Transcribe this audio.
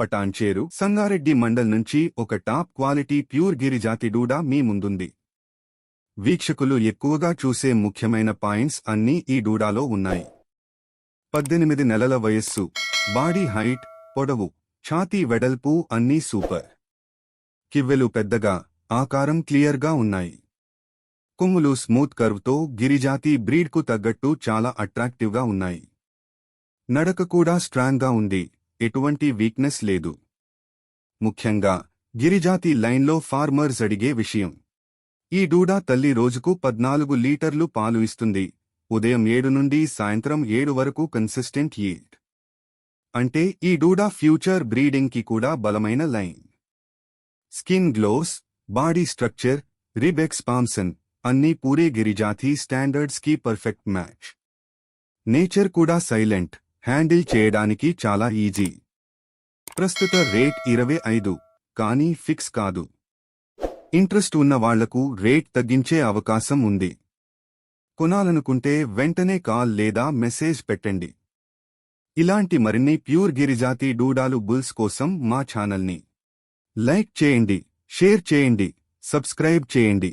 పటాన్చేరు సంగారెడ్డి మండల్ నుంచి ఒక top quality pure గిరిజాతి డూడా మీ ముందుంది. వీక్షకులు ఎక్కువగా చూసే ముఖ్యమైన పాయింట్స్ అన్నీ ఈ డూడాలో ఉన్నాయి. పద్దెనిమిది నెలల వయస్సు బాడీ హైట్ పొడవు ఛాతీ వెడల్పు అన్నీ సూపర్. కివ్వెలు పెద్దగా ఆకారం క్లియర్గా ఉన్నాయి. కొమ్ములు స్మూత్ కర్వ్తో గిరిజాతి బ్రీడ్కు తగ్గట్టు చాలా అట్రాక్టివ్గా ఉన్నాయి. నడక కూడా స్ట్రాంగ్గా ఉంది. ఎటువంటి వీక్నెస్ లేదు. ముఖ్యంగా గిరిజాతి లైన్లో ఫార్మర్స్ అడిగే విషయం. ఈ డూడా తల్లి రోజుకు పద్నాలుగు లీటర్లు పాలు ఇస్తుంది. ఉదయం ఏడు నుండి సాయంత్రం ఏడు వరకు కన్సిస్టెంట్ ఈల్డ్ అంటే ఈ డూడా ఫ్యూచర్ బ్రీడింగ్కి కూడా బలమైన line. Skin gloves body structure rib expansion అన్నీ పూరే గిరిజాతి స్టాండర్డ్స్కి పర్ఫెక్ట్ మ్యాచ్ నేచర్ కూడా సైలెంట్ హ్యాండిల్ చేయడానికి చాలా ఈజీ. ప్రస్తుత రేట్ ఇరవై ఐదు కానీ ఫిక్స్ కాదు. ఇంట్రెస్ట్ ఉన్న వాళ్ళకు రేట్ తగ్గించే అవకాశం ఉంది. కొనాలనుకుంటే వెంటనే కాల్ లేదా మెసేజ్ పెట్టండి. ఇలాంటి మరిన్ని ప్యూర్ గిరిజాతి డూడాలు బుల్స్ కోసం మా ఛానల్ని లైక్ చేయండి షేర్ చేయండి సబ్స్క్రైబ్ చేయండి.